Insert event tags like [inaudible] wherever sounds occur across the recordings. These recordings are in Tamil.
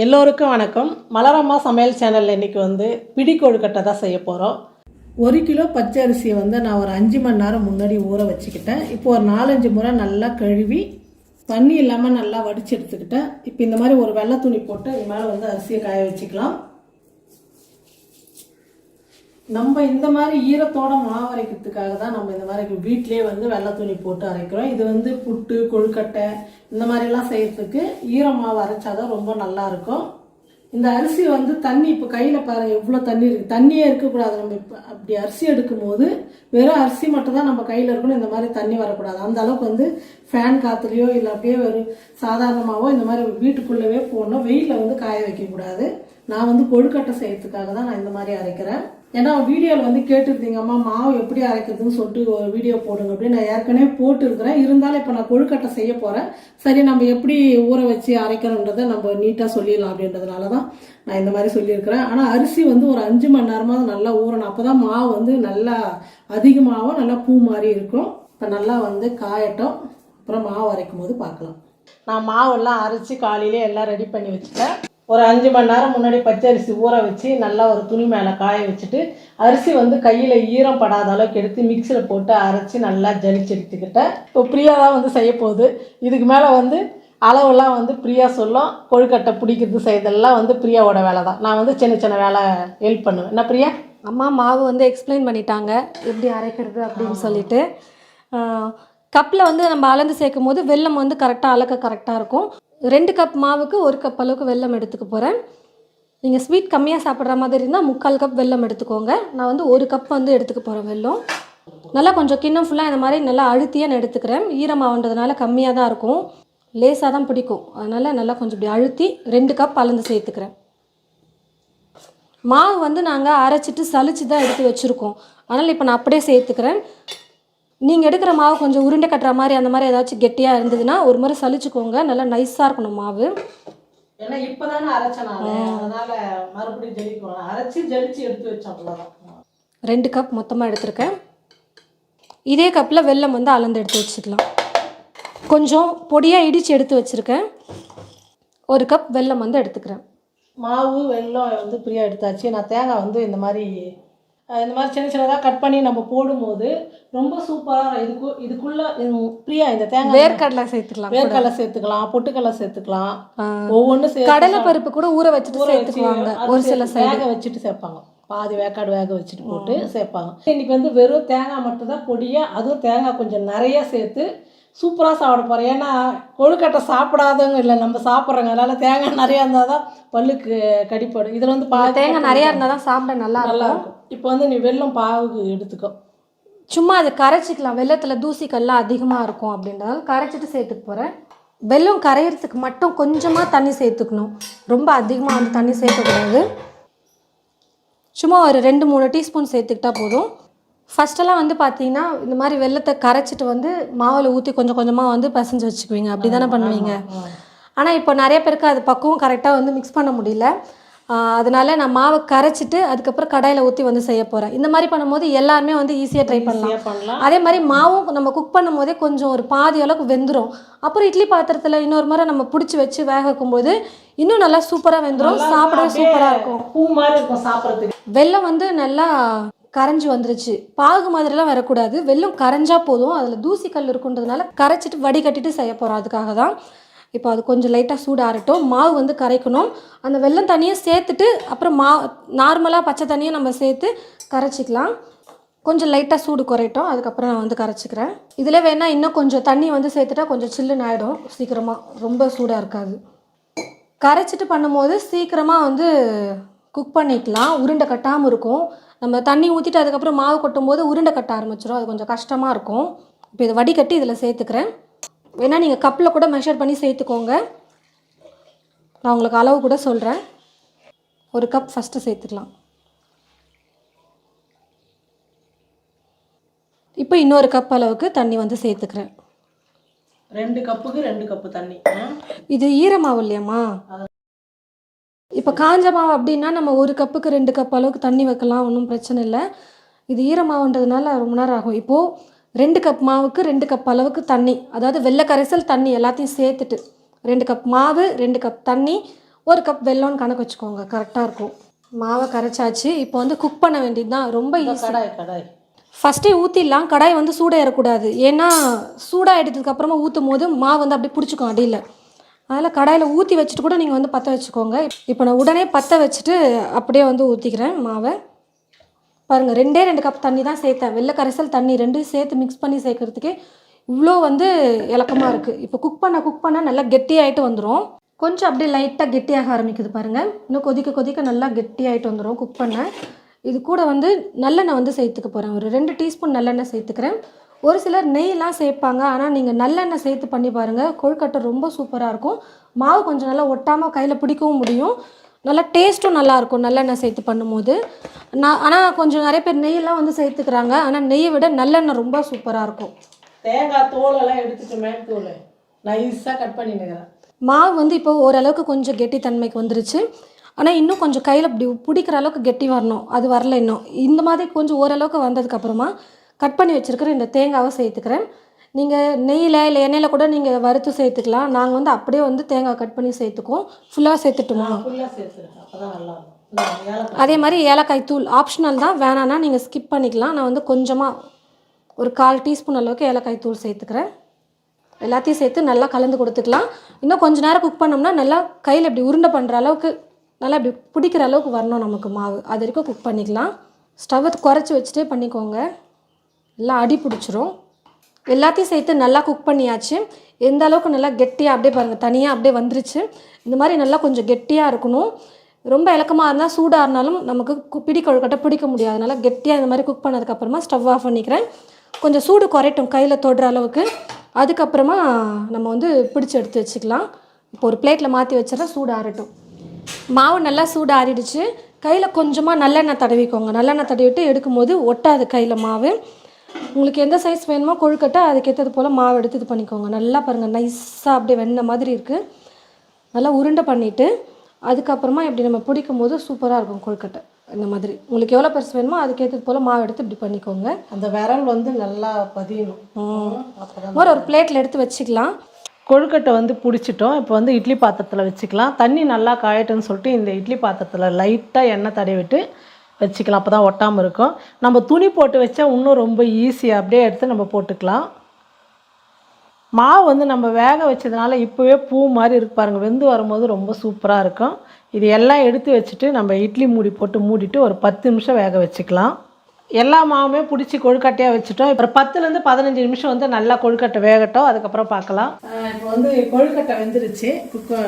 எல்லோருக்கும் வணக்கம். மலரம்மா சமையல் சேனலில் இன்றைக்கி வந்து பிடி கொழுக்கட்டை தான் செய்ய போகிறோம் ஒரு கிலோ பச்சை அரிசியை வந்து நான் ஒரு அஞ்சு மணி நேரம் முன்னாடி ஊற வச்சுக்கிட்டேன். இப்போ ஒரு நாலஞ்சு முறை நல்லா கழுவி தண்ணி இல்லாமல் நல்லா வடித்து எடுத்துக்கிட்டேன். இப்போ இந்த மாதிரி ஒரு வெள்ளை துணி போட்டு இது மேலே வந்து அரிசியை காய வச்சுக்கலாம். நம்ம இந்த மாதிரி ஈரத்தோட மாவு அரைக்கிறதுக்காக தான் நம்ம இந்த மாதிரி வீட்டிலே வந்து வெள்ளை துணி போட்டு அரைக்கிறோம். இது வந்து புட்டு கொழுக்கட்டை இந்த மாதிரிலாம் செய்யறதுக்கு ஈர மாவு அரைச்சாதான் ரொம்ப நல்லா இருக்கும். இந்த அரிசி வந்து தண்ணி இப்போ கையில் பாருங்க எவ்வளோ தண்ணி இருக்குது தண்ணியே இருக்கக்கூடாது. நம்ம இப்போ அப்படி அரிசி எடுக்கும் போது வெறும் அரிசி மட்டும் தான் நம்ம கையில் இருக்கணும். இந்த மாதிரி தண்ணி வரக்கூடாது. அந்த அளவுக்கு வந்து ஃபேன் காற்றுலையோ இல்லை அப்படியே ஒரு சாதாரணமாகவோ இந்த மாதிரி வீட்டுக்குள்ளவே போடணும். வெயிலில் வந்து காய வைக்கக்கூடாது. நான் வந்து கொழுக்கட்டை செய்யறதுக்காக தான் நான் இந்த மாதிரி அரைக்கிறேன். ஏன்னா வீடியோவில் வந்து கேட்டிருந்தீங்க அம்மா மாவு எப்படி அரைக்கிறதுன்னு சொல்லிட்டு ஒரு வீடியோ போடுங்க அப்படின்னு நான் ஏற்கனவே போட்டிருக்கிறேன். இருந்தாலும் இப்போ நான் கொழுக்கட்டை செய்ய போகிறேன் சரி நம்ம எப்படி ஊற வச்சு அரைக்கணுன்றதை நம்ம நீட்டாக சொல்லிடலாம் அப்படின்றதுனால தான் நான் இந்த மாதிரி சொல்லியிருக்கிறேன். ஆனால் அரிசி வந்து ஒரு அஞ்சு மணி நேரமாக நல்லா ஊறணும். அப்போ தான் மாவு வந்து நல்லா அதிகமாகவும் நல்லா பூ மாதிரி இருக்கும். இப்போ நல்லா வந்து காயட்டும். அப்புறம் மாவு அரைக்கும் போது பார்க்கலாம். நான் மாவெல்லாம் அரைச்சி காலையிலே எல்லாம் ரெடி பண்ணி வச்சுட்டேன். ஒரு அஞ்சு மணி நேரம் முன்னாடி பச்சை அரிசி ஊற வச்சு நல்லா ஒரு துணி மேலே காய வச்சுட்டு அரிசி வந்து கையில் ஈரம் படாத அளவுக்கு எடுத்து மிக்சியில் போட்டு அரைச்சி நல்லா ஜலிச்செடுத்துக்கிட்டேன். இப்போ பிரியா தான் வந்து செய்ய போகுது. இதுக்கு மேலே வந்து அளவெல்லாம் வந்து பிரியா சொல்லும். கொழுக்கட்டை பிடிக்கிறது செய்யறதெல்லாம் வந்து பிரியாவோட வேலை தான் நான் வந்து சின்ன சின்ன வேலை ஹெல்ப் பண்ணுவேன். என்ன பிரியா? அம்மா மாவு வந்து எக்ஸ்பிளைன் பண்ணிட்டாங்க. எப்படி அரைக்கிறது அப்படின்னு சொல்லிட்டு. கப்பில் வந்து நம்ம அளந்து சேர்க்கும் போது வெல்லம் வந்து கரெக்டாக அளக்க கரெக்டாக இருக்கும். ரெண்டு கப் மாவுக்கு ஒரு கப் அளவுக்கு வெல்லம் எடுத்துக்க போகிறேன் நீங்கள் ஸ்வீட் கம்மியாக சாப்பிட்ற மாதிரி இருந்தால் முக்கால் கப் வெல்லம் எடுத்துக்கோங்க. நான் வந்து ஒரு கப் வந்து எடுத்துக்க போகிறேன் வெல்லம். நல்லா கொஞ்சம் கிண்ணம் ஃபுல்லாக இந்த மாதிரி நல்லா அழுத்தியாக நான் எடுத்துக்கிறேன். ஈரமாகன்றதுனால கம்மியாக தான் இருக்கும். லேசாக தான் பிடிக்கும். அதனால் நல்லா கொஞ்சம் இப்படி அழுத்தி ரெண்டு கப் அளந்து சேர்த்துக்கிறேன். மாவு வந்து நாங்கள் அரைச்சிட்டு சளிச்சு தான் எடுத்து வச்சுருக்கோம். அதனால் இப்போ நான் அப்படியே சேர்த்துக்கிறேன். நீங்கள் எடுக்கிற மாவு கொஞ்சம் உருண்டை கட்டுற மாதிரி அந்த மாதிரி ஏதாச்சும் கெட்டியாக இருந்ததுன்னா ஒரு முறை சலிச்சுக்கோங்க நல்லா நைஸாக இருக்கணும் மாவு. ஏன்னா இப்போதானே அரைச்சேன் நான். அதனால மறுபடியும் ஜெலிக்கணும். அரைச்சி ஜலிச்சு எடுத்து வச்சேன் அவ்வளோதான் ரெண்டு கப் மொத்தமாக எடுத்திருக்கேன். இதே கப்பில் வெல்லம் வந்து அளந்து எடுத்து வச்சுக்கலாம். கொஞ்சம் பொடியாக இடித்து எடுத்து வச்சுருக்கேன். ஒரு கப் வெல்லம் வந்து எடுத்துக்கிறேன். மாவு வெல்லம் வந்து பிரியா எடுத்தாச்சு. நான் தேங்காய் வந்து இந்த மாதிரி இந்த மாதிரி சின்ன சின்னதாக கட் பண்ணி நம்ம போடும்போது ரொம்ப சூப்பராக இதுக்கு இதுக்குள்ள இது- பிரியா இந்த தேங்காய் வேர்க்கடலை சேர்த்துக்கலாம் வேர்க்கடலை சேர்த்துக்கலாம் பொட்டுக்கடலை சேர்த்துக்கலாம். ஒவ்வொன்றும் கடலை பருப்பு கூட ஊற வச்சுட்டு சேர்த்துக்குவாங்க. ஒரு சில வேக வச்சுட்டு சேர்ப்பாங்க. பாதி வேக்காடு வேக வச்சுட்டு போட்டு சேர்ப்பாங்க. இன்னைக்கு வந்து வெறும் தேங்காய் மட்டும் தான் பொடியாக அதுவும் தேங்காய் கொஞ்சம் நிறைய சேர்த்து சூப்பராக சாப்பிட போகிறேன் ஏன்னா கொழுக்கட்டை சாப்பிடாதவங்க இல்லை நம்ம சாப்பிட்றோங்க அதனால தேங்காய் நிறையா இருந்தால் தான் பல்லுக்கு கடிப்படும். இதில் வந்து பாதி தேங்காய் நிறையா இருந்தால் தான் சாப்பிட நல்லா நல்லா இருக்கும். இப்போ வந்து நீ வெல்லம் பாவுக்கு எடுத்துக்கோ. சும்மா அதை கரைச்சிக்கலாம். வெள்ளத்தில் தூசிக்கல்லாம் அதிகமாக இருக்கும் அப்படின்றதால கரைச்சிட்டு சேர்த்துக்க போகிறேன் வெல்லம் கரையிறதுக்கு மட்டும் கொஞ்சமாக தண்ணி சேர்த்துக்கணும். ரொம்ப அதிகமாக வந்து தண்ணி சேர்க்கக்கூடாது. சும்மா ஒரு ரெண்டு மூணு டீஸ்பூன் சேர்த்துக்கிட்டா போதும். ஃபஸ்ட்டெல்லாம் வந்து பார்த்தீங்கன்னா இந்த மாதிரி வெள்ளத்தை கரைச்சிட்டு வந்து மாவில் ஊற்றி கொஞ்சம் கொஞ்சமாக வந்து பிசைஞ்சு வச்சுக்குவீங்க. அப்படி தானே பண்ணுவீங்க? ஆனால் இப்போ நிறைய பேருக்கு அது பக்குவம் கரெக்டாக வந்து மிக்ஸ் பண்ண முடியல. அதனால நான் மாவை கரைச்சிட்டு அதுக்கப்புறம் கடாயில் ஊற்றி வந்து செய்ய போகிறேன் இந்த மாதிரி பண்ணும்போது எல்லாருமே வந்து ஈஸியாக ட்ரை பண்ணலாம். அதே மாதிரி மாவும் நம்ம குக் பண்ணும் போதே கொஞ்சம் ஒரு பாதி அளவுக்கு வெந்துடும் அப்புறம் இட்லி பாத்திரத்தில் இன்னொரு முறை நம்ம பிடிச்சி வச்சு வேக வைக்கும்போது இன்னும் நல்லா சூப்பராக வெந்துடும் சாப்பிடவே சூப்பராக இருக்கும். பூ மாதிரி இருக்கும் சாப்பிட்றதுக்கு. வெல்லம் வந்து நல்லா கரைஞ்சி வந்துருச்சு. பாகு மாதிரிலாம் வரக்கூடாது. வெல்லம் கரைஞ்சா போதும். அதில் தூசி கல் இருக்குன்றதுனால கரைச்சிட்டு வடிகட்டிட்டு செய்ய போகிறோம் அதுக்காக தான் இப்போ அது கொஞ்சம் லைட்டாக சூடு ஆறட்டும் மாவு வந்து கரைக்கணும். அந்த வெல்லம் தண்ணியை சேர்த்துட்டு அப்புறம் மா நார்மலாக பச்சை தண்ணியை நம்ம சேர்த்து கரைச்சிக்கலாம். கொஞ்சம் லைட்டாக சூடு குறையட்டும். அதுக்கப்புறம் நான் வந்து கரைச்சிக்கிறேன். இதில் வேணால் இன்னும் கொஞ்சம் தண்ணி வந்து சேர்த்துட்டா கொஞ்சம் சில்லுன்னு ஆகிடும் சீக்கிரமாக ரொம்ப சூடாக இருக்காது. கரைச்சிட்டு பண்ணும்போது சீக்கிரமாக வந்து குக் பண்ணிக்கலாம். உருண்டை கட்டாமல் இருக்கும். நம்ம தண்ணி ஊற்றிட்டு அதுக்கப்புறம் மாவு கொட்டும் போது உருண்டை கட்ட ஆரம்பிச்சிடும் அது கொஞ்சம் கஷ்டமாக இருக்கும். இப்போ இதை வடிகட்டி இதில் சேர்த்துக்கிறேன். வேணா நீங்கள் கப்பில் கூட மெஷர் பண்ணி சேர்த்துக்கோங்க. நான் உங்களுக்கு அளவு கூட சொல்கிறேன் ஒரு கப் ஃபஸ்ட்டு சேர்த்துக்கலாம். இப்போ இன்னொரு கப் அளவுக்கு தண்ணி வந்து சேர்த்துக்கிறேன். ரெண்டு கப்புக்கு ரெண்டு கப்பு தண்ணி? இது ஈரமாவு இல்லையாம்மா. இப்போ காஞ்ச மாவு அப்படின்னா நம்ம ஒரு கப்புக்கு ரெண்டு கப் அளவுக்கு தண்ணி வைக்கலாம் ஒன்றும் பிரச்சனை இல்லை. இது ஈரமாவுன்றதுனால ரொம்ப நேரம் ஆகும். இப்போது ரெண்டு கப் மாவுக்கு ரெண்டு கப் அளவுக்கு தண்ணி. அதாவது வெள்ளை கரைசல் தண்ணி எல்லாத்தையும் சேர்த்துட்டு ரெண்டு கப் மாவு ரெண்டு கப் தண்ணி ஒரு கப் வெல்லம்னு கணக்கு வச்சுக்கோங்க. கரெக்டாக இருக்கும். மாவை கரைச்சாச்சு. இப்போ வந்து குக் பண்ண வேண்டியது தான் ரொம்ப ஈஸி கடாய் கடாய். ஃபஸ்ட்டே ஊற்றிடலாம் கடாய் வந்து சூடாக ஏறக்கூடாது ஏன்னா சூடாக எடுத்ததுக்கு அப்புறமா ஊற்றும் போது மாவு வந்து அப்படியே பிடிச்சிக்கும் அடியில். அதில் கடாயில் ஊற்றி வச்சுட்டு கூட நீங்கள் வந்து பற்ற வச்சுக்கோங்க. இப்போ நான் உடனே பற்ற வச்சுட்டு அப்படியே வந்து ஊற்றிக்கிறேன் மாவை. பாருங்கள் ரெண்டே ரெண்டு கப் தண்ணி தான் சேர்த்தேன். வெள்ளை கரைசல் தண்ணி ரெண்டும் சேர்த்து மிக்ஸ் பண்ணி சேர்க்கறதுக்கே இவ்வளோ வந்து இலக்கமாக இருக்குது இப்போ குக் பண்ண குக் பண்ணால் நல்லா கெட்டியாயிட்டு வந்துடும் கொஞ்சம் அப்படியே லைட்டாக கெட்டியாக ஆரம்பிக்குது பாருங்கள் இன்னும் கொதிக்க கொதிக்க நல்லா கெட்டியாயிட்டு வந்துடும் குக் பண்ண. இது கூட வந்து நல்லெண்ணெய் வந்து சேர்த்துக்க போகிறேன் ஒரு ரெண்டு டீஸ்பூன் நல்லெண்ணெய் சேர்த்துக்கிறேன். ஒரு சிலர் நெய்லாம் சேர்ப்பாங்க. ஆனால் நீங்கள் நல்லெண்ணெய் சேர்த்து பண்ணி பாருங்கள் கொழுக்கட்டை ரொம்ப சூப்பராக இருக்கும். மாவு கொஞ்சம் நல்லா ஒட்டாமல் கையில் பிடிக்கவும் முடியும். நல்லா டேஸ்ட்டும் நல்லாயிருக்கும் நல்லெண்ணெய் சேர்த்து பண்ணும்போது. நான் ஆனால் கொஞ்சம் நிறைய பேர் நெய்யெல்லாம் வந்து சேர்த்துக்கிறாங்க. ஆனால் நெய்யை விட நல்லெண்ணெய் ரொம்ப சூப்பராக இருக்கும். தேங்காய் தோல் எல்லாம் எடுத்துட்டு மேல் தோல் நைஸாக கட் பண்ணி நிற்கிறேன் மாவு வந்து இப்போ ஓரளவுக்கு கொஞ்சம் கெட்டித்தன்மைக்கு வந்துருச்சு. ஆனால் இன்னும் கொஞ்சம் கையில் இப்படி பிடிக்கிற அளவுக்கு கெட்டி வரணும். அது வரல இன்னும். இந்த மாதிரி கொஞ்சம் ஓரளவுக்கு வந்ததுக்கப்புறமா கட் பண்ணி வச்சுருக்கிற இந்த தேங்காவை சேர்த்துக்கிறேன். நீங்கள் நெய்யில் இல்லை எண்ணெயில் கூட நீங்கள் வறுத்து சேர்த்துக்கலாம். நாங்கள் வந்து அப்படியே வந்து தேங்காய் கட் பண்ணி சேர்த்துக்குவோம். ஃபுல்லாக சேர்த்துட்டுமா? அதே மாதிரி ஏலக்காய் தூள் ஆப்ஷனல் தான். வேணான்னா நீங்கள் ஸ்கிப் பண்ணிக்கலாம். நான் வந்து கொஞ்சமாக ஒரு கால் டீஸ்பூன் அளவுக்கு ஏலக்காய் தூள் சேர்த்துக்கிறேன். எல்லாத்தையும் சேர்த்து நல்லா கலந்து கொடுத்துக்கலாம். இன்னும் கொஞ்ச நேரம் குக் பண்ணோம்னா நல்லா கையில் இப்படி உருண்டை பண்ணுற அளவுக்கு நல்லா இப்படி பிடிக்கிற அளவுக்கு வரணும் நமக்கு மாவு. அது வரைக்கும் குக் பண்ணிக்கலாம். ஸ்டவ்வை குறைச்சி வச்சுட்டே பண்ணிக்கோங்க. எல்லாம் அடி பிடிச்சிரும். எல்லாத்தையும் சேர்த்து நல்லா குக் பண்ணியாச்சு. எந்த அளவுக்கு நல்லா கெட்டியாக அப்படியே பாருங்கள் தனியாக அப்படியே வந்துருச்சு. இந்த மாதிரி நல்லா கொஞ்சம் கெட்டியாக இருக்கணும். ரொம்ப இலக்கமாக இருந்தால் சூடாக இருந்தாலும் நமக்கு கு- பிடி கொழுக்கட்டை பிடிக்க முடியாது. அதனால் கெட்டியாக இந்த மாதிரி குக் பண்ணதுக்கப்புறமா ஸ்டவ் ஆஃப் பண்ணிக்கிறேன். கொஞ்சம் சூடு குறையட்டும் கையில் தொடுற அளவுக்கு. அதுக்கப்புறமா நம்ம வந்து பிடிச்சி எடுத்து வச்சுக்கலாம். இப்போ ஒரு பிளேட்டில் மாற்றி வச்சிடறேன் சூடு ஆறட்டும். மாவு நல்லா சூடு ஆறிடுச்சு. கையில் கொஞ்சமாக நல்லெண்ணெய் தடவிக்கோங்க. நல்லெண்ணெய் தடவிட்டு எடுக்கும்போது ஒட்டாது கையில் மாவு. உங்களுக்கு எந்த சைஸ் வேணுமோ கொழுக்கட்டை அதுக்கேற்றது போல் மாவு எடுத்து இது பண்ணிக்கோங்க. நல்லா பாருங்கள் நைஸாக அப்படியே வெண்ணெய் மாதிரி இருக்குது நல்லா உருண்டை பண்ணிவிட்டு அதுக்கப்புறமா இப்படி நம்ம பிடிக்கும் போது சூப்பராக இருக்கும் கொழுக்கட்டை. இந்த மாதிரி. உங்களுக்கு எவ்வளோ பெருசு வேணுமோ அதுக்கேற்றது போல் மாவு எடுத்து இப்படி பண்ணிக்கோங்க. அந்த விரல் வந்து நல்லா பதியணும். ஒரு ஒரு பிளேட்டில் எடுத்து வச்சுக்கலாம். கொழுக்கட்டை வந்து பிடிச்சிட்டோம். இப்போ வந்து இட்லி பாத்திரத்தில் வச்சுக்கலாம். தண்ணி நல்லா காயட்டும்னு சொல்லிட்டு இந்த இட்லி பாத்திரத்தில் லைட்டாக எண்ணெய் தடவிட்டு வச்சுக்கலாம். அப்போ தான் ஒட்டாமல் இருக்கும். நம்ம துணி போட்டு வச்சா இன்னும் ரொம்ப ஈஸியாக அப்படியே எடுத்து நம்ம போட்டுக்கலாம். மாவு வந்து நம்ம வேக வச்சதுனால இப்போவே பூ மாதிரி இருக்கு பாருங்கள் வெந்து வரும்போது ரொம்ப சூப்பராக இருக்கும். இது எல்லாம் எடுத்து வச்சுட்டு நம்ம இட்லி மூடி போட்டு மூடிட்டு ஒரு பத்து நிமிஷம் வேக வச்சுக்கலாம். எல்லா மாவுமே பிடிச்சி கொழுக்கட்டையாக வச்சுட்டோம். இப்போ பத்துலேருந்து பதினஞ்சு நிமிஷம் வந்து நல்லா கொழுக்கட்டை வேகட்டும். அதுக்கப்புறம் பார்க்கலாம். இப்போ வந்து கொழுக்கட்டை வெந்துருச்சு. குக்க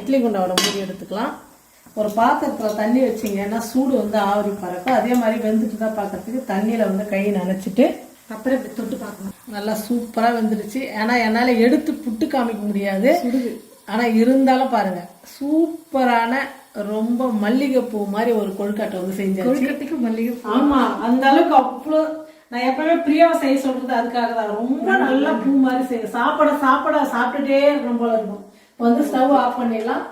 இட்லி குண்டாவோட மூடி எடுத்துக்கலாம். ஒரு பாத்திரத்தில் தண்ணி வச்சிங்கன்னா சூடு வந்து ஆவரி பறக்கும். அதே மாதிரி வெந்துட்டு தான் பார்க்கறதுக்கு தண்ணியில் வந்து கை நனைச்சிட்டு அப்புறம் இப்படி தொட்டு பார்க்கணும். நல்லா சூப்பராக வெந்துருச்சு ஏன்னா என்னால் எடுத்து புட்டு காமிக்க முடியாது. ஆனால் இருந்தாலும் பாருங்க சூப்பரான ரொம்ப மல்லிகைப்பூ மாதிரி ஒரு கொழுக்கட்டை வந்து செஞ்சாச்சு. கொழுக்கட்டைக்கு மல்லிகை ஆமா அந்த அளவுக்கு அவ்வளோ நான் எப்பவுமே பிரியாவை செய்ய சொல்றது அதுக்காக தான். ரொம்ப நல்லா பூ மாதிரி செய்ய சாப்பிட சாப்பிட சாப்பிட்டுட்டே போல இருக்கும். இப்போ வந்து ஸ்டவ் ஆஃப் பண்ணிடலாம்.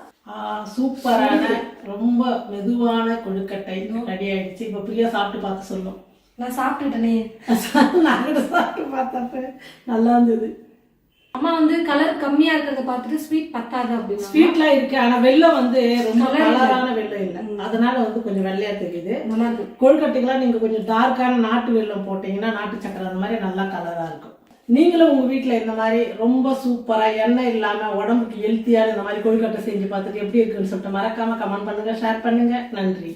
சூப்பரான ரொம்ப மெதுவான கொழுக்கட்டை ரெடி ஆயிடுச்சு இப்போ பிரியா சாப்பிட்டு பார்த்து சொல்லும். நான் சாப்பிட்டுட்டேனே. [laughs] நான் சாப்பிட்டு பார்த்தப்ப நல்லா இருந்தது. அம்மா வந்து கலர் கம்மியா இருக்கிறத பார்த்துட்டு ஸ்வீட் பத்தாது அப்படின்னு ஸ்வீட்லாம் இருக்கு ஆனா வெள்ளம் வந்து ரொம்ப கலரான வெள்ளம் இல்லை. அதனால வந்து கொஞ்சம் வெள்ளையா தெரியுது. நல்லா இருக்கு. கொழுக்கட்டைக்கெல்லாம் நீங்க கொஞ்சம் டார்க்கான நாட்டு வெல்லம் போட்டீங்கன்னா நாட்டு சக்கரை அந்த மாதிரி நல்லா கலரா இருக்கும். நீங்களும் உங்கள் வீட்டில் இந்த மாதிரி ரொம்ப சூப்பராக எண்ணெய் இல்லாமல் உடம்புக்கு ஹெல்த்தியாக இந்த மாதிரி கொழுக்கட்டை செஞ்சு பார்த்துட்டு எப்படி இருக்குன்னு சொல்லிட்டு மறக்காமல் கமெண்ட் பண்ணுங்கள் ஷேர் பண்ணுங்கள் நன்றி.